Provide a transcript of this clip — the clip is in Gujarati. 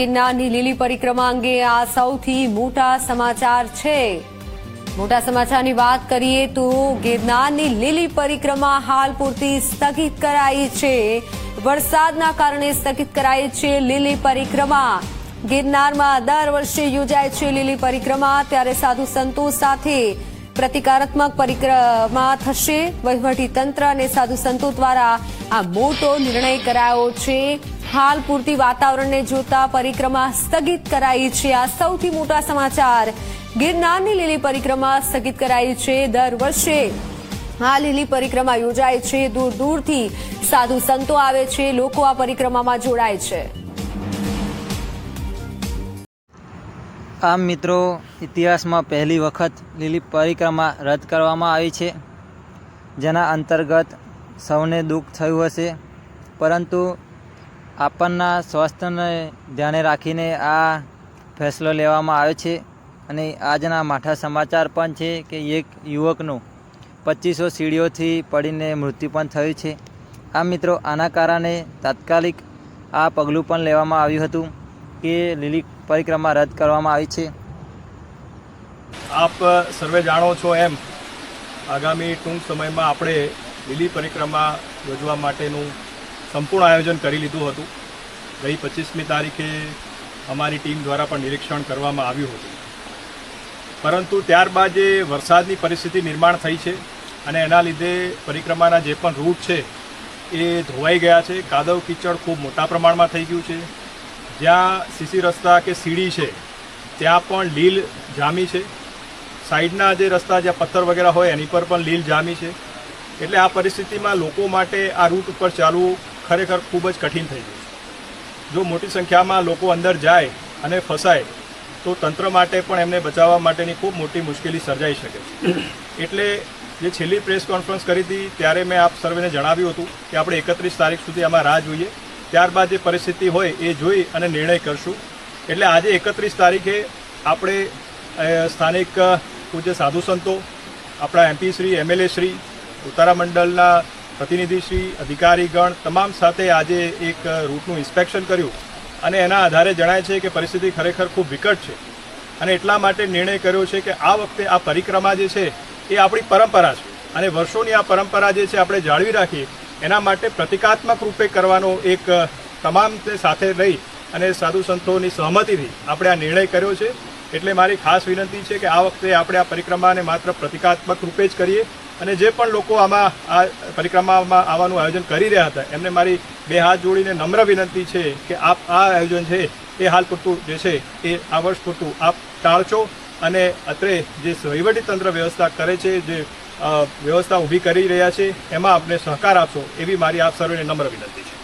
ગિરનારની લીલી પરિક્રમા અંગે આ સૌથી મોટા સમાચાર છે. મોટા સમાચારની વાત કરીએ તો ગિરનારની લીલી પરિક્રમા હાલ પૂરતી સ્થગિત કરાઈ છે. વરસાદના કારણે સ્થગિત કરાઈ છે લીલી પરિક્રમા. ગિરનારમાં દર વર્ષે યોજાય છે લીલી પરિક્રમા. ત્યારે સાધુ સંતો સાથે પ્રતિકારાત્મક પરિક્રમા થશે. વહીવટી તંત્ર અને સાધુ સંતો દ્વારા આ મોટો નિર્ણય કરાયો છે. હાલ પૂરતી વાતાવરણને જોતા પરિક્રમા સ્થગિત કરાઈ છે. આ સૌથી મોટા સમાચાર. ગિરનારની લીલી પરિક્રમા સ્થગિત કરાઈ છે દર વર્ષે. આ લીલી પરિક્રમા યોજાય છે દૂર દૂરથી. સાધુ સંતો આવે છે, લોકો આ પરિક્રમામાં જોડાય છે. આમ મિત્રો, ઇતિહાસમાં પહેલી વખત લીલી પરિક્રમા રદ કરવામાં આવી છે. જેના અંતર્ગત સૌને દુઃખ થયું હશે. પરંતુ આપણના સ્વાસ્થ્યને ધ્યાને રાખીને આ ફેસલો લેવામાં આવ્યો છે અને આજના માઠા સમાચાર પણ છે કે એક યુવકનું પચીસો સીડીઓથી પડીને મૃત્યુ પણ થયું છે. આ મિત્રો, આના કારણે તાત્કાલિક આ પગલું પણ લેવામાં આવ્યું હતું કે લીલી પરિક્રમા રદ કરવામાં આવી છે. આપ સર્વે જાણો છો એમ, આગામી ટૂંક સમયમાં આપણે લીલી પરિક્રમા યોજવા માટેનું સંપૂર્ણ આયોજન કરી લીધું હતું. ગઈ પચીસમી તારીખે અમારી ટીમ દ્વારા પણ નિરીક્ષણ કરવામાં આવ્યું હતું. પરંતુ ત્યારબાદ જે વરસાદની પરિસ્થિતિ નિર્માણ થઈ છે અને એના લીધે પરિક્રમાના જે પણ રૂટ છે એ ધોવાઈ ગયા છે. કાદવ કીચડ ખૂબ મોટા પ્રમાણમાં થઈ ગયું છે. જ્યાં સીસી રસ્તા કે સીડી છે, ત્યાં પણ લીલ જામી છે. સાઈડના જે રસ્તા, જ્યાં પથ્થર વગેરે હોય, એની પર પણ લીલ જામી છે. એટલે આ પરિસ્થિતિમાં લોકો માટે આ રૂટ ઉપર ચાલવું ખરેખર ખૂબ જ કઠિન થઈ ગયું જો મોટી સંખ્યામાં લોકો અંદર જાય અને ફસાય, તો તંત્ર માટે પણ એમને બચાવવા માટેની ખૂબ મોટી મુશ્કેલી સર્જાઈ શકે છે. એટલે જે છેલ્લી પ્રેસ કોન્ફરન્સ કરી હતી, ત્યારે મેં આપ સર્વેને જણાવ્યું હતું કે આપણે એકત્રીસ તારીખ સુધી આમાં રાહ જોઈએ. ત્યારબાદ જે પરિસ્થિતિ હોય એ જોઈ અને નિર્ણય કરશું. એટલે આજે એકત્રીસ તારીખે આપણે સ્થાનિક પૂજ્ય સાધુ સંતો, આપણા એમપી શ્રી, એમએલએ શ્રી, ઉતારા મંડળના પ્રતિનિધિશ્રી અધિકારીગણ તમામ સાથે આજે એક રૂટનું ઇન્સ્પેક્શન કર્યું અને એના આધારે જણાય છે કે પરિસ્થિતિ ખરેખર ખૂબ વિકટ છે અને એટલા માટે નિર્ણય કર્યો છે કે આ વખતે આ પરિક્રમા જે છે એ આપણી પરંપરા છે અને વર્ષોની આ પરંપરા જે છે આપણે જાળવી રાખીએ, એના માટે પ્રતિકાત્મક રૂપે કરવાનો એક તમામ સાથે લઈ અને સાધુ સંતોની સહમતિથી આપણે આ નિર્ણય કર્યો છે. એટલે મારી ખાસ વિનંતી છે કે આ વખતે આપણે આ પરિક્રમાને માત્ર પ્રતિકાત્મક રૂપે જ કરીએ અને જે પણ લોકો આમાં આ પરિક્રમામાં આવવાનું આયોજન કરી રહ્યા હતા, એમને મારી બે હાથ જોડીને નમ્ર વિનંતી છે કે આપ આ આયોજન છે, એ હાલ પૂરતું જે છે, એ આ વર્ષ પૂરતું આપ ટાળશો અને અત્રે જે વહીવટીતંત્ર વ્યવસ્થા કરે છે, જે વ્યવસ્થા ઊભી કરી રહ્યા છે, એમાં આપને સહકાર આપશો, એવી મારી આપ સર્વેને નમ્ર વિનંતી છે.